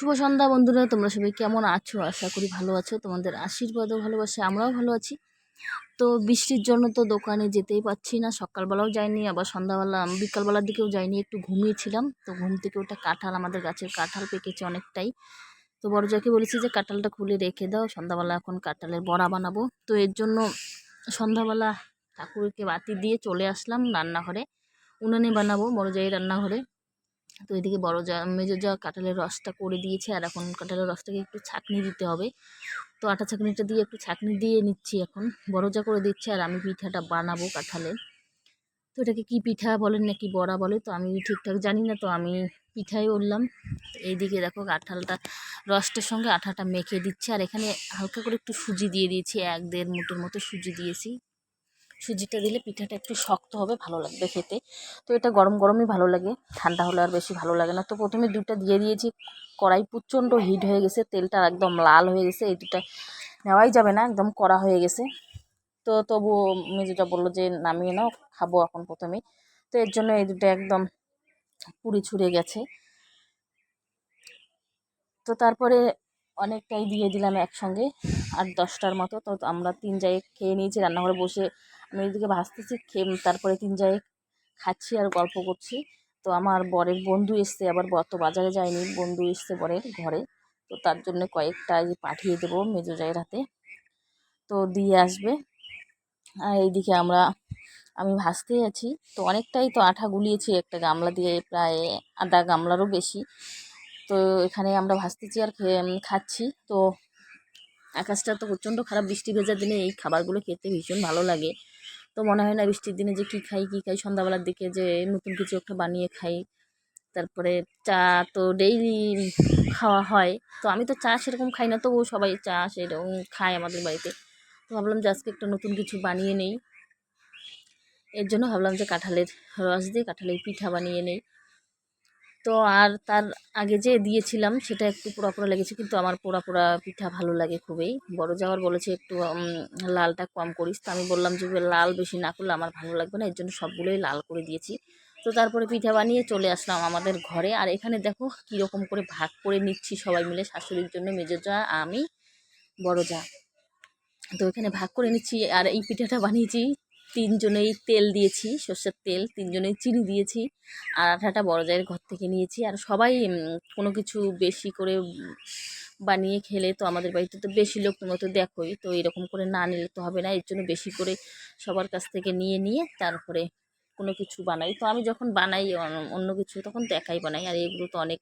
শুভ সন্ধ্যা বন্ধুরা, তোমরা সবাই কেমন আছো? আশা করি ভালো আছো। তোমাদের আশীর্বাদও ভালোবাসে, আমরাও ভালো আছি। তো বৃষ্টির জন্য তো দোকানে যেতেই পাচ্ছি না, সকালবেলাও যাইনি, আবার সন্ধ্যাবেলা, বিকালবেলার দিকেও যাইনি, একটু ঘুমিয়েছিলাম। তো ঘুম থেকে ওটা কাঁঠাল, আমাদের গাছের কাঁঠাল পেকেছে অনেকটাই। তো বড়জাকে বলেছি যে, কাঁঠালটা খুলে রেখে দাও, সন্ধ্যাবেলা এখন কাঁঠালের বড়া বানাবো। তো এর জন্য সন্ধ্যাবেলা ঠাকুরকে বাতি দিয়ে চলে আসলাম রান্নাঘরে। উনানে বানাবো বড় জাই রান্নাঘরে। তো এদিকে বড় যা মেজো যা কাঁঠালের রসটা করে দিয়েছে আর এখন কাঁঠালের রসটাকে একটু ছাঁকনি দিতে হবে। তো আটা ছাঁকনিটা দিয়ে একটু ছাঁকনি দিয়ে নিচ্ছি এখন। বড় যা করে দিচ্ছে আর আমি পিঠাটা বানাবো কাঁঠালের তো এটাকে কী পিঠা বলেন নাকি বড়া বলে, তো আমি ঠিকঠাক জানি না, তো আমি পিঠাই বললাম। এইদিকে দেখো কাঁঠালটা, রসটার সঙ্গে আঠাটা মেখে দিচ্ছে আর এখানে হালকা করে একটু সুজি দিয়ে দিয়েছি, এক দেড় মুঠোর মতো সুজি দিয়েছি। সুজিটা দিলে পিঠাটা একটু শক্ত হবে, ভালো লাগবে খেতে। তো এটা গরম গরমই ভালো লাগে, ঠান্ডা হলে আর বেশি ভালো লাগে না। তো প্রথমে দুটা দিয়ে দিয়েছি, কড়াই প্রচণ্ড হিট হয়ে গেছে, তেলটা একদম লাল হয়ে গেছে, এই দুটা নেওয়াই যাবে না, একদম কড়া হয়ে গেছে। তো তবু মেজুটা বলল যে, নামিয়ে নাও, খাব এখন প্রথমে। তো এর জন্য এই দুটো একদম পুড়ি ছুড়ে গেছে। তো তারপরে অনেকটাই দিয়ে দিলাম একসঙ্গে, আট দশটার মতো। তো আমরা তিন জায়গায় খেয়ে নিয়েছি, রান্নাঘরে বসে আমি এদিকে ভাজতেছি খেয়ে তারপরে তিন জায়গায় খাচ্ছি আর গল্প করছি। তো আমার বরের বন্ধু এসছে, আবার বত বাজারে যায়নি, বন্ধু এসছে বরের ঘরে। তো তার জন্য কয়েকটা পাঠিয়ে দেবো মেজো জায়ের হাতে। তো দিয়ে আসবে। আর এইদিকে আমরা, আমি ভাজতেই আছি। তো অনেকটাই তো আঠা গুলিয়েছি, একটা গামলা দিয়ে প্রায় আধা গামলারও বেশি। তো এখানে আমরা ভাজতেছি আর খাচ্ছি। তো আকাশটা তো প্রচণ্ড খারাপ, বৃষ্টি ভেজার দিনে এই খাবারগুলো খেতে ভীষণ ভালো লাগে। তো মনে হয় না বৃষ্টির দিনে যে কী খাই কী খাই, সন্ধ্যাবেলার দিকে যে নতুন কিছু একটা বানিয়ে খাই। তারপরে চা তো ডেইলি খাওয়া হয়। তো আমি তো চা সেরকম খাই না, তবুও সবাই চা সেরকম খায় আমাদের বাড়িতে। তো ভাবলাম যে আজকে একটা নতুন কিছু বানিয়ে নেই। এর জন্য ভাবলাম যে কাঁঠালের রস দিয়ে কাঁঠালের পিঠা বানিয়ে নেই। তো আর তার আগে যে দিয়েছিলাম, সেটা একটু পোড়া পোড়া লেগেছে, কিন্তু আমার পোড়া পোড়া পিঠা ভালো লাগে খুবই। বড় যাওয়ার বলেছে একটু লালটা কম করিস। তো আমি বললাম যে লাল বেশি না করলে আমার ভালো লাগবে না, এর জন্য সবগুলোই লাল করে দিয়েছি। তো তারপরে পিঠা বানিয়ে চলে আসলাম আমাদের ঘরে। আর এখানে দেখো কীরকম করে ভাগ করে নিচ্ছি সবাই মিলে, শাশুড়ির জন্য মেজো যা আমি, বড় যা। তো এখানে ভাগ করে নিচ্ছি, আর এই পিঠাটা বানিয়েছি তিনজনেই তেল দিয়েছি, সর্ষের তেল, তিনজনেই চিনি দিয়েছি আর আঠাটা বড় জায়ের ঘর থেকে নিয়েছি। আর সবাই কোনো কিছু বেশি করে বানিয়ে খেলে তো আমাদের বাড়িতে তো বেশি লোক, তোমরা তো দেখোই, তো এরকম করে না নিলে তো হবে না, এর জন্য বেশি করে সবার কাছ থেকে নিয়ে নিয়ে তারপরে কোনো কিছু বানাই। তো আমি যখন বানাই অন্য কিছু তখন তো একাই বানাই, আর এগুলো তো অনেক